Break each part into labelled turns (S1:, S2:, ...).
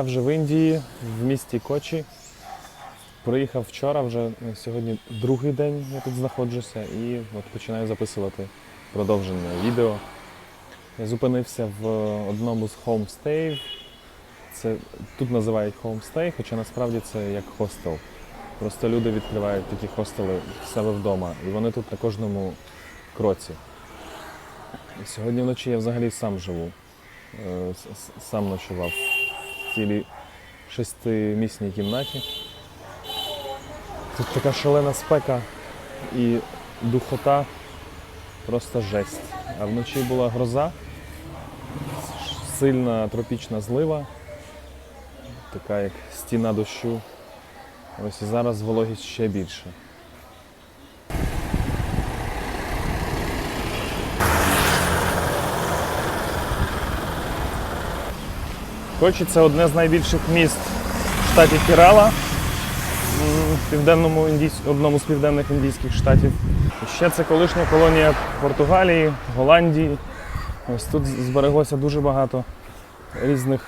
S1: Я вже в Індії, в місті Кочі. Приїхав вчора, вже е, сьогодні другий день я тут знаходжуся і от починаю записувати продовження відео. Я зупинився в одному з хоумстеїв. Це тут називають хоумстей, хоча насправді це як хостел. Просто люди відкривають такі хостели в себе вдома, і вони тут на кожному кроці. Сьогодні вночі я взагалі сам живу. Е, Сам ночував цілій шестимісній кімнаті. Тут така шалена спека і духота, просто жесть. А вночі була гроза, сильна тропічна злива, така як стіна дощу. Ось і зараз вологість ще більше. Кочі це одне з найбільших міст в штаті Керала, м, південному одному з південних індійських штатів. Ще це колишня колонія Португалії, Голландії. Ось тут збереглося дуже багато різних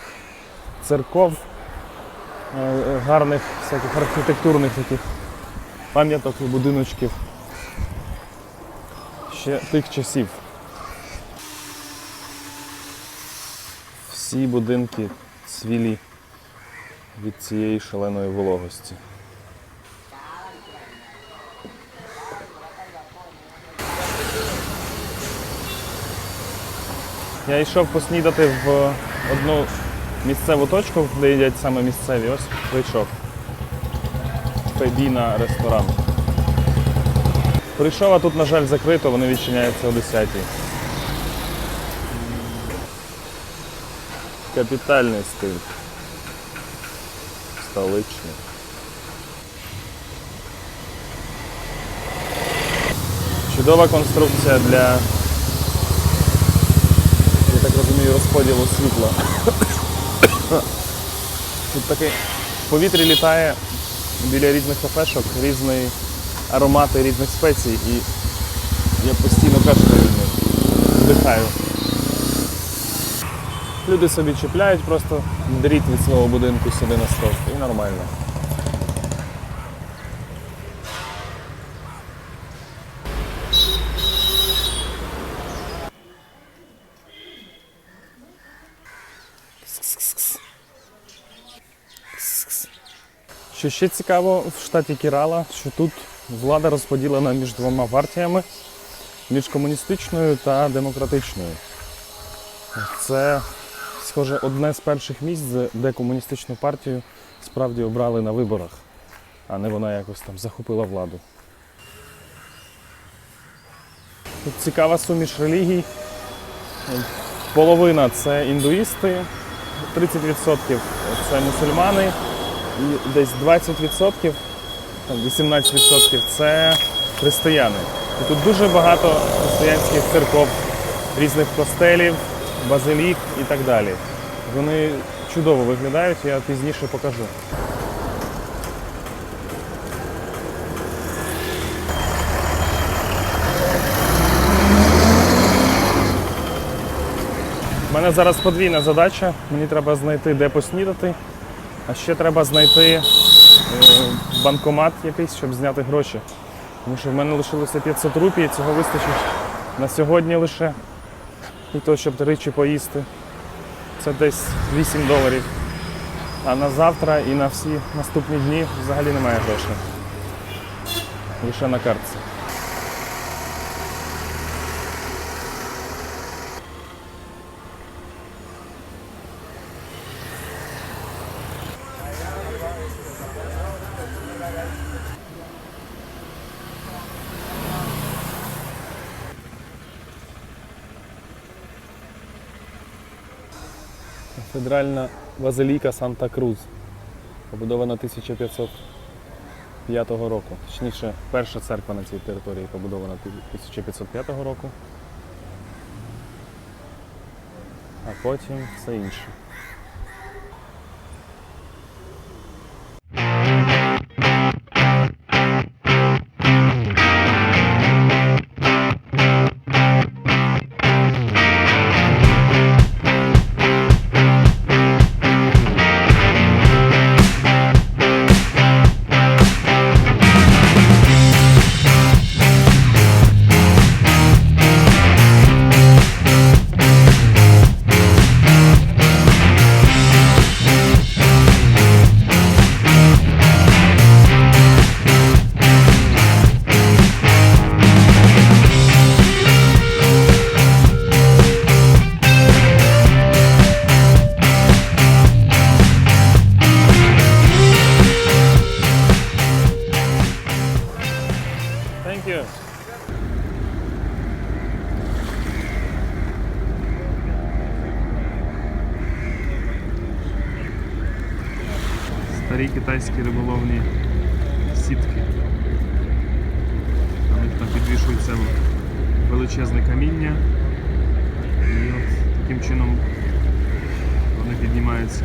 S1: церков, е, гарних всяких архітектурних таких пам'яток і будиночків ще тих часів. Всі будинки цвілі від цієї шаленої вологості. Я йшов поснідати в одну місцеву точку, де їдять саме місцеві. Ось прийшов. Фебіна ресторан. Прийшов, а тут, на жаль, закрито, вони відчиняються о 10-й. Капітальний стиль. Столичний. Чудова конструкція для, я так розумію, розподілу світла. Тут такий в повітрі літає біля різних кафешок, різні аромати різних спецій і я постійно них, вдихаю. Люди собі чіпляють просто дріт від свого будинку сюди на стовп і нормально. Що ще цікаво в штаті Кірала, що тут влада розподілена між двома партіями, між комуністичною та демократичною. Це, схоже, одне з перших місць, де- комуністичну партію справді обрали на виборах, а не вона якось там захопила владу. Тут цікава суміш релігій. Половина це індуїсти, 30% це мусульмани, і десь 20%, там 18% це християни. І тут дуже багато християнських церков, різних костелів, базилік і так далі. Вони чудово виглядають, я пізніше покажу. У мене зараз подвійна задача. Мені треба знайти, де поснідати, а ще треба знайти е, банкомат якийсь, щоб зняти гроші. Тому що в мене лишилося 500 рупій, цього вистачить на сьогодні лише. І то, щоб тричі поїсти. Це десь 8 доларів. А на завтра і на всі наступні дні взагалі немає грошей. Лише на картці. Федеральна базиліка Санта-Крус, побудована 1505 року. Точніше, перша церква на цій території побудована 1505 року. А потім все інше. Китайські риболовні сітки. На них там підвішується величезне каміння. І от таким чином вони піднімаються.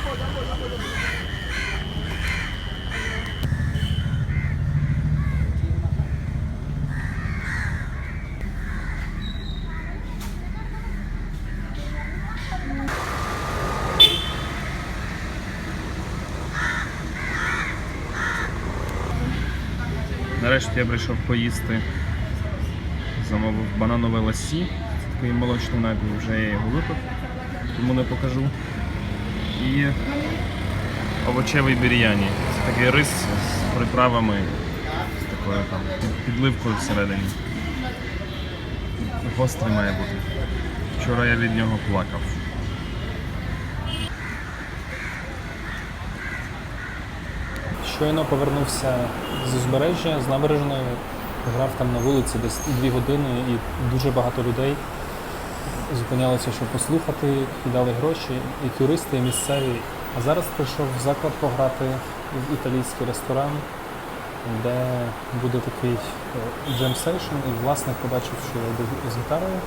S1: Нарешті я прийшов поїсти. Замовив бананове ласі. Це такий молочний напій, вже я його випив, тому не покажу. І овочевий бір'яні. Це такий рис з приправами, з такою там підливкою всередині. Гострий має бути. Вчора я від нього плакав.
S2: Щойно повернувся з узбережжя, з набережної, грав там на вулиці десь дві години і дуже багато людей зупинялися, щоб послухати, кидали гроші, і туристи, і місцеві. А зараз прийшов в заклад пограти в італійський ресторан, де буде такий джем сейшн, і власник побачив, що я йду з гітарою.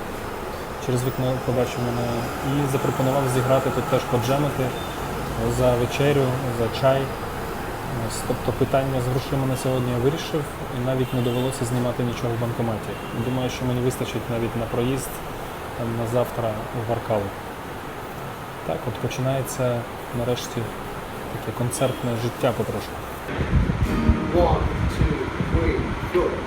S2: Через вікно побачив мене і запропонував зіграти тут теж поджемити за вечерю, за чай. Тобто питання з грошима на сьогодні я вирішив і навіть не довелося знімати нічого в банкоматі. Думаю, що мені вистачить навіть на проїзд там, на завтра в Варкалу. Так, от починається нарешті таке концертне життя потрошку.
S3: One, two, three, go.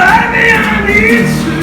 S3: Let me,